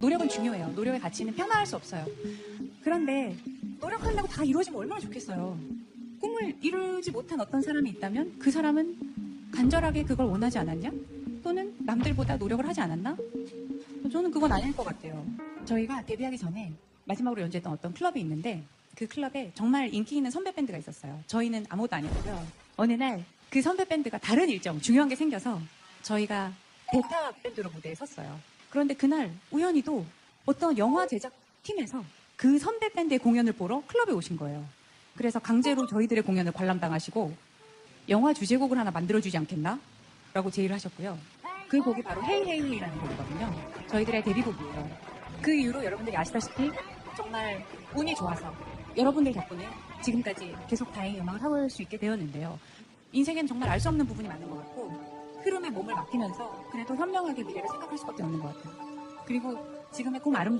노력은 중요해요. 노력의 가치는 평가할 수 없어요. 그런데 노력한다고 다 이루어지면 얼마나 좋겠어요. 꿈을 이루지 못한 어떤 사람이 있다면 그 사람은 간절하게 그걸 원하지 않았냐? 또는 남들보다 노력을 하지 않았나? 저는 그건 아닐 것 같아요. 저희가 데뷔하기 전에 마지막으로 연주했던 어떤 클럽이 있는데 그 클럽에 정말 인기 있는 선배 밴드가 있었어요. 저희는 아무것도 아니었고요. 어느 날 그 선배 밴드가 다른 일정, 중요한 게 생겨서 저희가 대타 밴드로 무대에 섰어요. 그런데 그날 우연히도 어떤 영화 제작 팀에서 그 선배 밴드의 공연을 보러 클럽에 오신 거예요. 그래서 강제로 저희들의 공연을 관람당하시고 영화 주제곡을 하나 만들어주지 않겠나? 라고 제의를 하셨고요. 그 곡이 바로 헤이헤이라는 곡이거든요. 저희들의 데뷔곡이에요. 그 이후로 여러분들이 아시다시피 정말 운이 좋아서 여러분들 덕분에 지금까지 계속 다행히 음악을 하고 수 있게 되었는데요. 인생엔 정말 알 수 없는 부분이 많은 것 같고 흐름에 몸을 맡기면서 그래도 현명하게 미래를 생각할 수밖에 없는 것 같아요. 그리고 지금의 꿈 아름다